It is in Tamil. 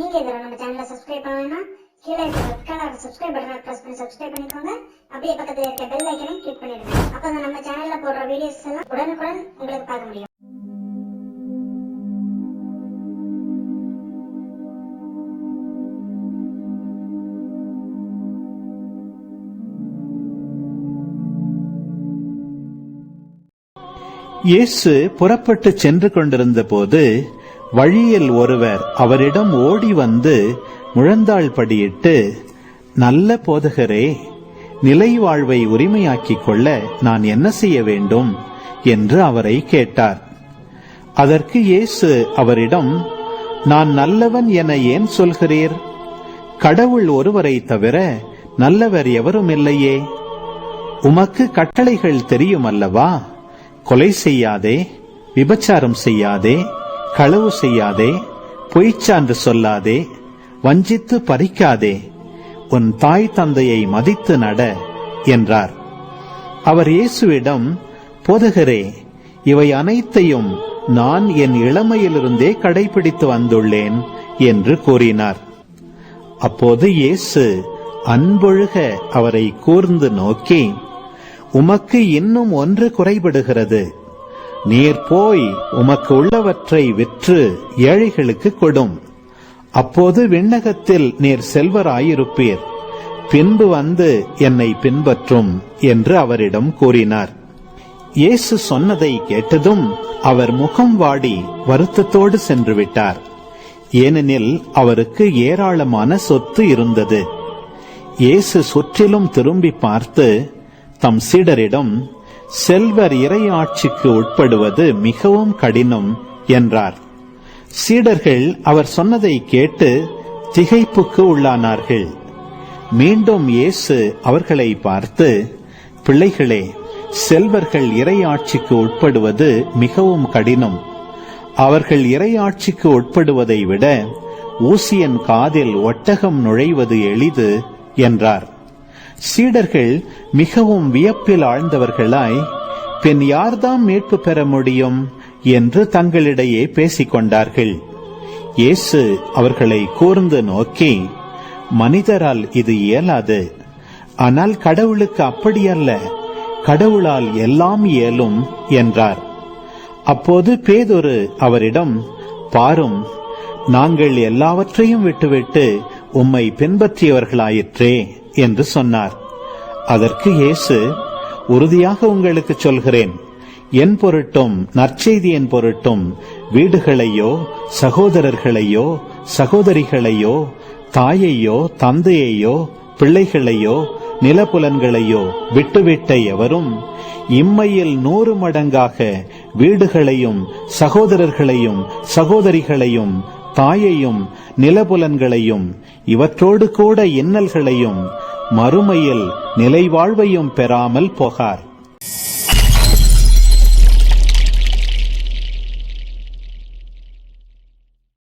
நீங்க இதில் நம்ம சேனலை சப்ஸ்கிரைப் பண்ணலைன்னா கீழே இருக்க ரெட் கலர் சப்ஸ்கிரைப் பட்டனை ப்ரெஸ் பண்ணி சப்ஸ்கிரைப் பண்ணிக்கோங்க. அப்படியே பக்கத்தில் இருக்க பெல் ஐக்கனையும் கிளிக் பண்ணிடுங்க. அப்போ நம்ம சேனலில் போடுற வீடியோஸ் எல்லாம் உடனுக்குடன் உங்களுக்கு பார்க்க முடியும். இயேசு புறப்பட்டுச் சென்று கொண்டிருந்த போது வழியில் ஒருவர் அவரிடம் ஓடி வந்து முழந்தாள் படியிட்டு நல்ல போதகரே நிலை வாழ்வை உரிமையாக்கிக் கொள்ள நான் என்ன செய்ய வேண்டும்? என்று அவரை கேட்டார். அதற்கு இயேசு அவரிடம் நான் நல்லவன் என ஏன் சொல்கிறீர்? கடவுள் ஒருவரை தவிர நல்லவர் எவரும் இல்லையே. உமக்கு கட்டளைகள் தெரியும் அல்லவா கொலை செய்யாதே விபச்சாரம் செய்யாதே களவு செய்யாதே பொய்ச்சான்று சொல்லாதே வஞ்சித்து பறிக்காதே உன் தாய் தந்தையை மதித்து நட என்றார். அவர் இயேசுவிடம் போதகரே இவை அனைத்தையும் நான் என் இளமையிலிருந்தே கடைபிடித்து வந்துள்ளேன் என்று கூறினார். அப்போது இயேசு அன்பொழுக அவரை கூர்ந்து நோக்கி உமக்கு இன்னும் ஒன்று குறைபடுகிறது. நீர் போய் உமக்கு உள்ளவற்றை விற்று ஏழைகளுக்கு கொடும். அப்போது விண்ணகத்தில் நீர் செல்வராயிருப்பீர். பின்பு வந்து என்னை பின்பற்றும் என்று அவரிடம் கூறினார். இயேசு சொன்னதை கேட்டதும் அவர் முகம் வாடி வருத்தத்தோடு சென்று விட்டார் ஏனெனில் அவருக்கு ஏராளமான சொத்து இருந்தது. இயேசு சுற்றிலும் திரும்பி பார்த்து தம் சீடரிடம் செல்வர் இறையாட்சிக்கு உட்படுவது மிகவும் கடினம் என்றார். சீடர்கள் அவர் சொன்னதை கேட்டு திகைப்புக்கு உள்ளானார்கள். மீண்டும் இயேசு அவர்களை பார்த்து பிள்ளைகளே செல்வர்கள் இறையாட்சிக்கு உட்படுவது மிகவும் கடினம். அவர்கள் இறையாட்சிக்கு உட்படுவதை விட ஊசியன் காதில் ஒட்டகம் நுழைவது எளிது என்றார். சீடர்கள் மிகவும் வியப்பில் ஆழ்ந்தவர்களாய் பின் யார்தாம் மீட்பு பெற முடியும்? என்று தங்களிடையே பேசிக் கொண்டார்கள் இயேசு அவர்களை கூர்ந்து நோக்கி மனிதரால் இது இயலாது. ஆனால் கடவுளுக்கு அப்படியல்ல. கடவுளால் எல்லாம் இயலும் என்றார். அப்போது பேதொரு அவரிடம் பாரும். நாங்கள் எல்லாவற்றையும் விட்டுவிட்டு உம்மை பின்பற்றியவர்களாயிற்றே. என்று சொன்னார். அதற்கு இயேசு உறுதியாக உங்களுக்கு சொல்கிறேன். என் பொருட்டும் நற்செய்தியின் பொருட்டும் வீடுகளையோ சகோதரர்களையோ சகோதரிகளையோ தாயையோ தந்தையையோ பிள்ளைகளையோ நிலப்புலன்களையோ விட்டுவிட்ட எவரும் இம்மையில் நூறு மடங்காக வீடுகளையும் சகோதரர்களையும் சகோதரிகளையும் தாயையும் நிலபுலன்களையும் இவற்றோடு கூட இன்னல்களையும் மறுமையில் நிலைவாழ்வையும் பெறாமல் போகார்.